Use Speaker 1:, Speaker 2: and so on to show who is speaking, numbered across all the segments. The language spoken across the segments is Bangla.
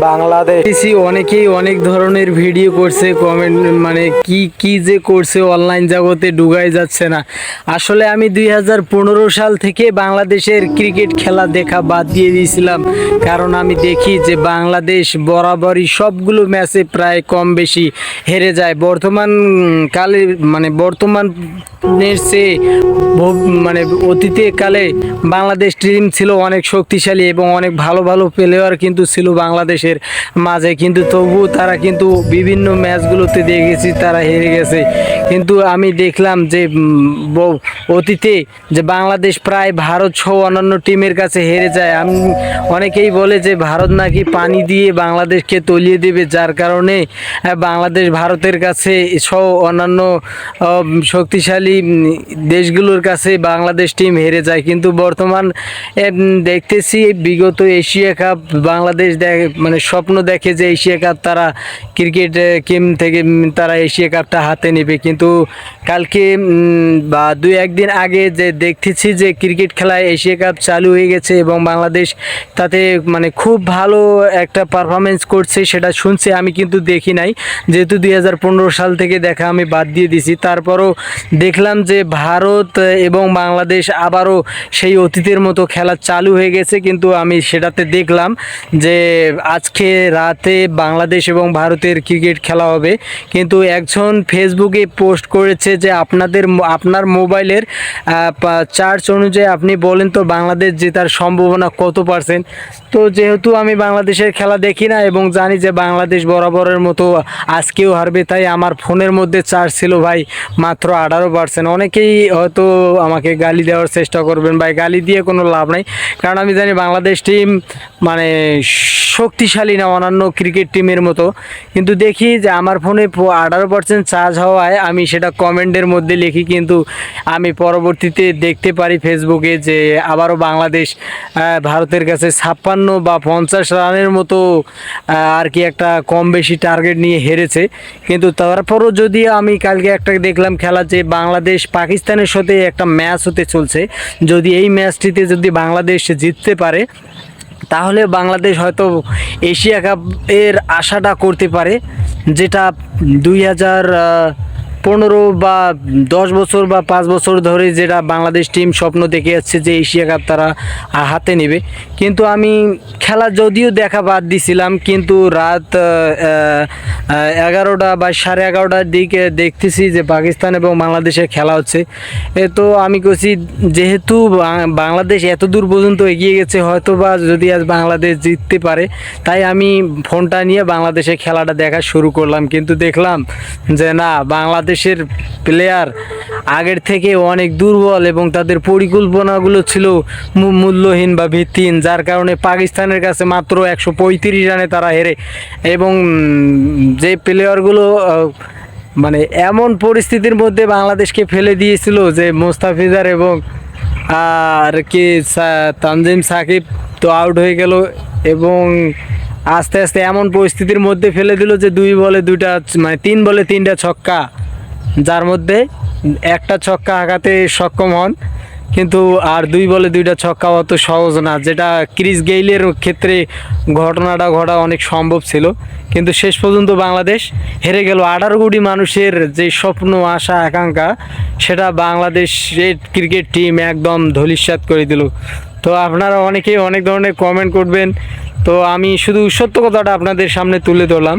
Speaker 1: বাংলাদেশ অনেকেই অনেক ধরনের ভিডিও করছে কমেন্ট মানে কি কি যে করছে অনলাইন জগতে ডুগাই যাচ্ছে না। আসলে আমি দুই হাজার পনেরো সাল থেকে বাংলাদেশের ক্রিকেট খেলা দেখা বাদ দিয়ে দিয়েছিলাম। কারণ আমি দেখি যে বাংলাদেশ বরাবরই সবগুলো ম্যাচে প্রায় কম বেশি হেরে যায়। বর্তমান কালে মানে বর্তমান ভব- মানে অতীতে কালে বাংলাদেশ টিম ছিল অনেক শক্তিশালী এবং অনেক ভালো ভালো প্লেয়ার কিন্তু ছিল বাংলাদেশের মাঝে। কিন্তু তবু তারা কিন্তু বিভিন্ন ম্যাচগুলোতে দেখেছি, তারা হেরে গেছে। কিন্তু আমি দেখলাম যে অতীতে যে বাংলাদেশ প্রায় ভারত সহ অন্যান্য টিমের কাছে হেরে যায়। আমি, অনেকেই বলে যে, ভারত নাকি পানি দিয়ে বাংলাদেশকে তলিয়ে দেবে। যার কারণে বাংলাদেশ ভারতের কাছে সহ অন্যান্য শক্তিশালী দেশগুলোর কাছে বাংলাদেশ টিম হেরে যায়। কিন্তু বর্তমান দেখতেছি বিগত এশিয়া কাপ বাংলাদেশ দেখে মানে স্বপ্ন দেখে যে এশিয়া কাপ তারা ক্রিকেট গেম থেকে তারা এশিয়া কাপটা হাতে নেবে। কিন্তু কালকে বা দুই একদিন আগে যে দেখতেছি যে ক্রিকেট খেলায় এশিয়া কাপ চালু হয়ে গেছে এবং বাংলাদেশ তাতে মানে খুব ভালো একটা পারফরমেন্স করছে সেটা শুনছি, আমি কিন্তু দেখি নাই। যেহেতু দুই হাজার পনেরো সাল থেকে দেখা আমি বাদ দিয়ে দিছি, তারপরও দেখলাম যে ভারত এবং বাংলাদেশ আবারও সেই অতীতের মতো খেলা চালু হয়ে গেছে। কিন্তু আমি সেটাতে দেখলাম যে আজকে রাতে বাংলাদেশ এবং ভারতের ক্রিকেট খেলা হবে। কিন্তু একজন ফেসবুকে পোস্ট করেছে যে আপনাদের আপনার মোবাইলের চার্জ অনুযায়ী আপনি বলেন তো বাংলাদেশ জেতার সম্ভাবনা কত পার্সেন্ট তো যেহেতু আমি বাংলাদেশের খেলা দেখি না এবং জানি যে বাংলাদেশ বরাবরের মতো আজকেও হারবে, তাই আমার ফোনের মধ্যে চার্জ ছিল ভাই মাত্র আঠারো পার্সেন্ট অনেকেই হয়তো আমাকে গালি দেওয়ার চেষ্টা করবেন ভাই, গালি দিয়ে কোনো লাভ নাই। কারণ আমি জানি বাংলাদেশ টিম মানে শক্তিশালী না অন্যান্য ক্রিকেট টিমের মতো। কিন্তু দেখি যে আমার ফোনে আঠারো পার্সেন্ট চার্জ হওয়ায় আমি সেটা কমেন্টের মধ্যে লিখি, কিন্তু আমি পরবর্তীতে দেখতে পারি ফেসবুকে যে আবারও বাংলাদেশ ভারতের কাছে ছাপ্পান্ন বা পঞ্চাশ রানের মতো আর কি একটা কম বেশি টার্গেট নিয়ে হেরেছে। কিন্তু তারপরও যদি আমি কালকে একটা দেখলাম খেলা যে বাংলাদেশ পাকিস্তানের সাথে একটা ম্যাচ হতে চলছে, যদি এই ম্যাচটিতে যদি বাংলাদেশ জিততে পারে তাহলে বাংলাদেশ হয়তো এশিয়া কাপ এর আশাটা করতে পারে যেটা দুই হাজার পনেরো বা দশ বছর বা পাঁচ বছর ধরে যেটা বাংলাদেশ টিম স্বপ্ন দেখে যাচ্ছে যে এশিয়া কাপ তারা হাতে নেবে। কিন্তু আমি খেলা যদিও দেখা বাদ দিছিলাম, কিন্তু রাত এগারোটা বা সাড়ে এগারোটার দিকে দেখতেছি যে পাকিস্তান এবং বাংলাদেশের খেলা হচ্ছে। এ, তো আমি কছি যেহেতু বাংলাদেশ এত দূর পর্যন্ত এগিয়ে গেছে হয়তো বা যদি আজ বাংলাদেশ জিততে পারে, তাই আমি ফোনটা নিয়ে বাংলাদেশের খেলাটা দেখা শুরু করলাম। কিন্তু দেখলাম যে না বাংলাদেশের প্লেয়ার আগের থেকে অনেক দুর্বল এবং তাদের পরিকল্পনাগুলো ছিল মূল্যহীন বা ভিত্তিহীন, যার কারণে পাকিস্তানের কাছে মাত্র একশো পঁয়ত্রিশ রানে তারা হেরে। এবং যে প্লেয়ারগুলো মানে এমন পরিস্থিতির মধ্যে বাংলাদেশকে ফেলে দিয়েছিল যে মোস্তাফিজার এবং আর কি তানজিম সাকিব তো আউট হয়ে গেল এবং আস্তে আস্তে এমন পরিস্থিতির মধ্যে ফেলে দিল যে দুই বলে দুইটা মানে তিন বলে তিনটা ছক্কা। যার মধ্যে একটা ছক্কা আঘাতে সক্ষম হন, কিন্তু আর দুই বলে দুইটা ছক্কা অত সহজ না, যেটা ক্রিস গেইলের ক্ষেত্রে ঘটনাটা ঘটা অনেক সম্ভব ছিল। কিন্তু শেষ পর্যন্ত বাংলাদেশ হেরে গেল। আঠারো কোটি মানুষের যে স্বপ্ন, আশা, আকাঙ্ক্ষা, সেটা বাংলাদেশের ক্রিকেট টিম একদম ধলিস্বাত করে দিল। তো আপনারা অনেকেই অনেক ধরনের কমেন্ট করবেন। তো আমি শুধু সত্য কথাটা আপনাদের সামনে তুলে ধরলাম।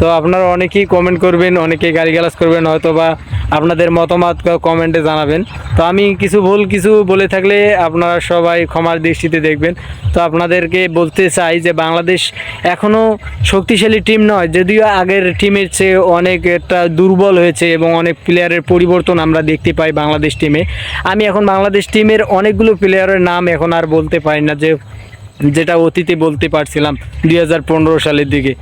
Speaker 1: তো আপনারা অনেকেই কমেন্ট করবেন, অনেকেই গালিগালাজ করবেন হয়তো বা আপনাদের মতামত কমেন্টে জানাবেন। তো আমি কিছু ভুল কিছু বলে থাকলে আপনারা সবাই ক্ষমার দৃষ্টিতে দেখবেন। তো আপনাদেরকে বলতে চাই যে বাংলাদেশ এখনও শক্তিশালী টিম নয়, যদিও আগের টিমের চেয়ে অনেক একটা দুর্বল হয়েছে এবং অনেক প্লেয়ারের পরিবর্তন আমরা দেখতে পাই বাংলাদেশ টিমে আমি এখন বাংলাদেশ টিমের অনেকগুলো প্লেয়ারের নাম এখন আর বলতে পারি না, যে যেটা অতীতে বলতে পারছিলাম দুই হাজার পনেরো সালের দিকে।